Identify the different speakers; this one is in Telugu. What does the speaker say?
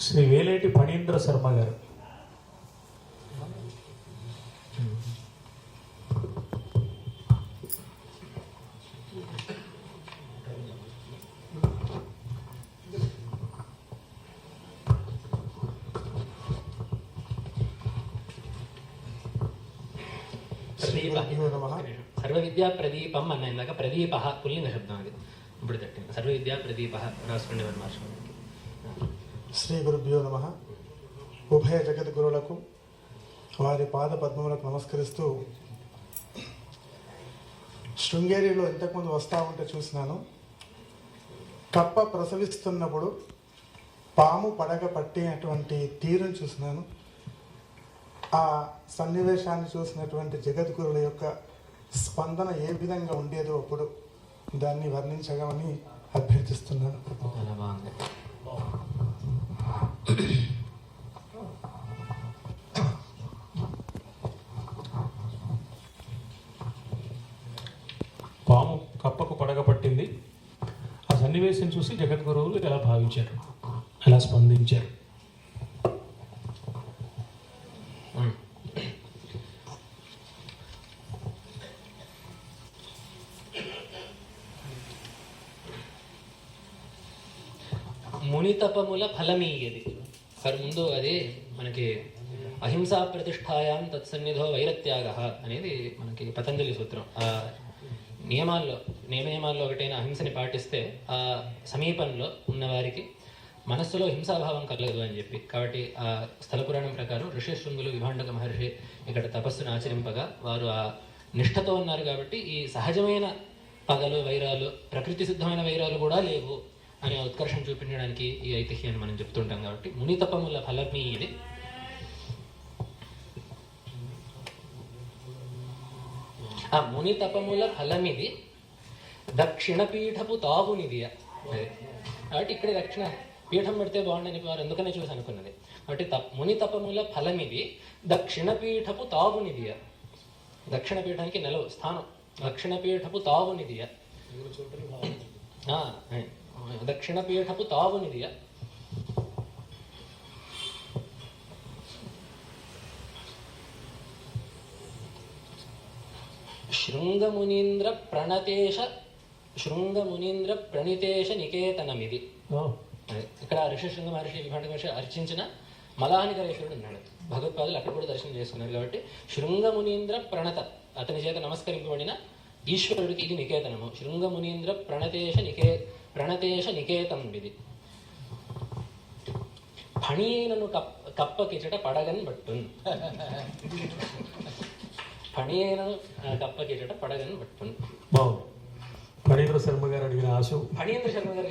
Speaker 1: శ్రీ వేలేటి ఫణీంద్ర శర్మ గారు.
Speaker 2: ప్రదీప
Speaker 3: శ్రీగురుభ్యో
Speaker 2: సర్వవిద్యా ప్రదీపం అన్న ఇందాక ప్రదీప పుల్లింగ శబ్దం అది. ఇప్పుడు తట్టింది. సర్వవిద్యా ప్రదీప రాసుకోండి వారి మార్షం
Speaker 3: శ్రీ గురుభ్యో నమ. ఉభయ జగద్గురులకు వారి పాద పద్మములకు నమస్కరిస్తూ శృంగేరిలో ఇంతకుముందు వస్తా ఉంటే చూసినాను. కప్ప ప్రసవిస్తున్నప్పుడు పాము పడగ పట్టినటువంటి తీరును చూసినాను. ఆ సన్నివేశాన్ని చూసినటువంటి జగద్గురుల యొక్క స్పందన ఏ విధంగా ఉండేదో అప్పుడు దాన్ని వర్ణించగమని అభ్యర్థిస్తున్నాను.
Speaker 1: పాము కప్పకు పడగ పట్టింది. ఆ సన్నివేశం చూసి జగద్గురువులు ఎలా భావించారు. ఎలా స్పందించారు.
Speaker 2: ముని మునితపముల ఫలమీయది. సార్ ముందు అది మనకి అహింసా ప్రతిష్టాయాం తత్సన్నిధో వైరత్యాగ అనేది మనకి పతంజలి సూత్రం. ఆ నియమాల్లో నియమ నియమాల్లో ఒకటైన అహింసని పాటిస్తే ఆ సమీపంలో ఉన్నవారికి మనస్సులో హింసాభావం కలగదు అని చెప్పి. కాబట్టి ఆ స్థల పురాణం ప్రకారం ఋషిశృంగులు విభాండక మహర్షి ఇక్కడ తపస్సును ఆచరింపగా వారు ఆ నిష్ఠతో ఉన్నారు కాబట్టి ఈ సహజమైన పగలు వైరాలు ప్రకృతి సిద్ధమైన వైరాలు కూడా లేవు. అనే ఉత్కర్షం చూపించడానికి ఈ ఐతిహ్యాన్ని మనం చెప్తుంటాం కాబట్టి. ముని తపముల ఫలమీ ఇది. ఆ ముని తపముల ఫలమిది దక్షిణ పీఠపు తావునిది అది. కాబట్టి ఇక్కడ దక్షిణ పీఠం పెడితే బాగుండని వారు ఎందుకనే చూసి అనుకున్నది. కాబట్టి తప్ ముని తపముల ఫలమిది దక్షిణ పీఠపు తావునిది దక్షిణ పీఠానికి నిలవు స్థానం. దక్షిణ పీఠపు దక్షిణ పీఠపు తావునిది శృంగమునీంద్ర ప్రణతేశ శృంగమునీంద్ర ప్రణితేశ నికేతనమిది. ఇక్కడ ఋషిశృంగ మహర్షి విభాండ మహర్షి అర్చించిన మలానికరేశ్వరుడు ఉన్నాడు భగవత్పాదులు అక్కడ కూడా దర్శనం చేసుకున్నారు కాబట్టి శృంగమునీంద్ర ప్రణత అతని చేత నమస్కరింపబడిన ఈశ్వరుడికి ఇది నికేతనము శృంగమునీంద్ర ప్రణతేశ నికే ಪ್ರಣತೇಶ ನಿಕೇತಂ ವಿಧಿ ಫಣಿಯೇನನ್ನು ಕಪ್ ಕಪ್ಪ ಕಿಚಟ ಪಡಗನ್
Speaker 1: ಬಟ್ಟುನ್ ಫಣಿಯೇನನ್ನು ಕಪ್ಪ ಕಿಚಟ ಪಡಗನ್ ಬಟ್ಟುನ್
Speaker 2: ಫಣೀಂದ್ರ ಶರ್ಮಗಾರ ಅಡಿಗಿನ ಆಶು. ಫಣೀಂದ್ರ ಶರ್ಮಗಾರ